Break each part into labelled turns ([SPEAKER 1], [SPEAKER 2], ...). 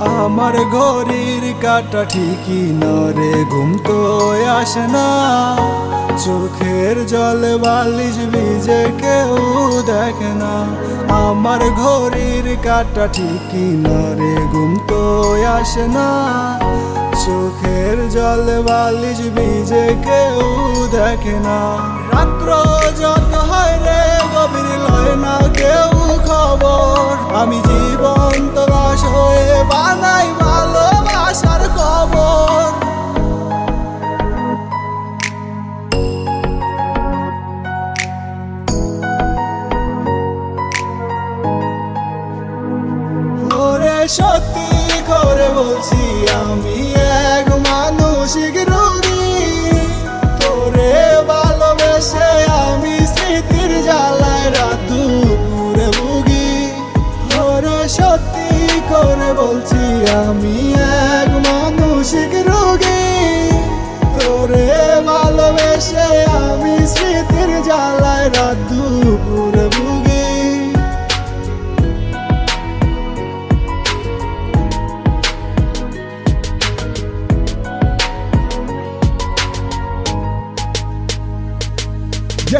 [SPEAKER 1] আমার ঘড়ির কাটা ঠিকই নরে ঘুম তো আসে না। চোখের জলে বালিশ ভিজে কেউ দেখে না। আমার ঘড়ির কাটা ঠিকই নরে ঘুম তো আসে না। চোখের জলে বালিশ ভিজে কেউ দেখে না। রাত্র যত হয় রে, গভীর লয় না কেউ খবর। আমি জীবন সত্যি করে বলছি, আমি এক মানসিক রোগী তোরে ভালোবেসে আমি স্মৃতির জ্বালায় রাত দুপুরে ভুগি। তোরে সত্যি করে বলছি, আমি এক মানসিক রোগী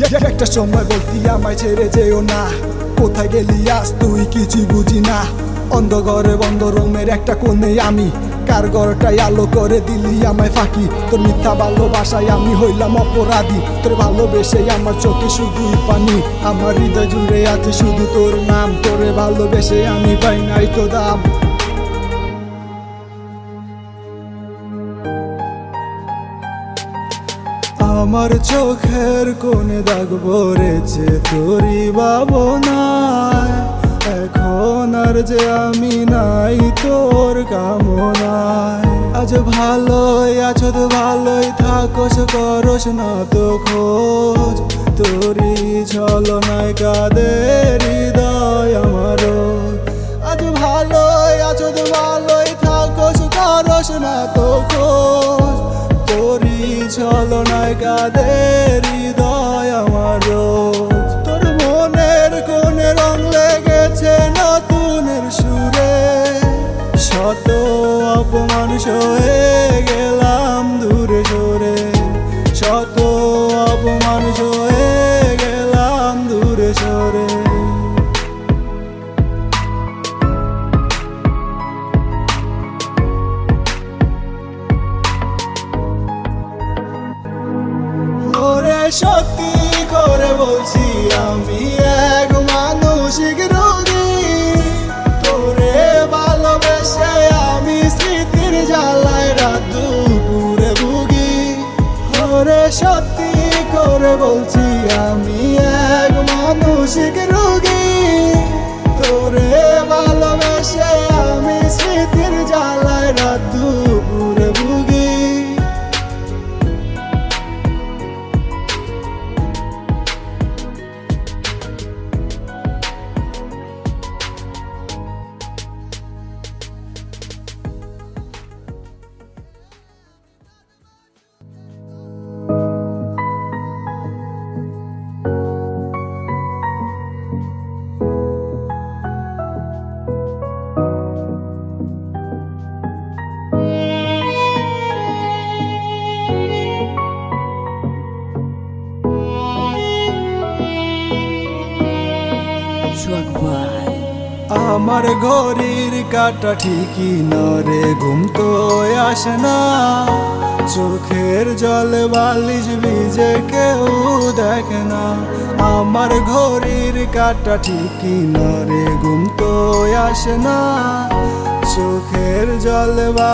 [SPEAKER 1] একটা সময় বলতি, আমায় ছেড়ে যেও না। কোথায় গেলি আজ তুই কিছু বুঝি না। অন্ধঘরে বন্ধ রুমের একটা কোণে আমি। কার ঘরটাই আলো করে দিলি আমায় ফাঁকি। তোর মিথ্যা ভালোবাসায় আমি হইলাম অপরাধী। তোর ভালোবেসে আমার চোখে শুধুই পানি। আমার হৃদয় জুড়ে আছে শুধু তোর নাম। তোরে ভালোবেসে আমি পাই নাই তো দাম। আমার চোখের কোণে দাগ ভরেছে তোরই ভাবনায়। এখন আর যে আমি নাই তোর কামনায়। আজ ভালোই আছো তো ভালোই থাকোস, করস না তো খোঁজ। তোরই ছলনায় কাদের হৃদয় আমারও আজ ভালোই আছো তো ভালোই থাকোস, করস না তো কাদের হৃদয় আমার রোজ। তোর মনের কোনে রং লেগেছে নতুনের সুরে শত অপমান সয়ে গেলাম সত্যি করে বলছি, আমি এক মানসিক রোগী তোরে ভালোবেসে আমি স্মৃতির জ্বালায় রাত দুপুরে ভুগি। ওরে সত্যি করে বলছি, আমি এক মানসিক রোগী তোরে আমার ঘড়ির কাটা ঠিকই নরে ঘুম তো আসে না। চোখের জল বালিশ ভিজে কেউ দেখে না। আমার ঘড়ির কাটা ঠিকই নরে ঘুম তো আসে না। চোখের জলে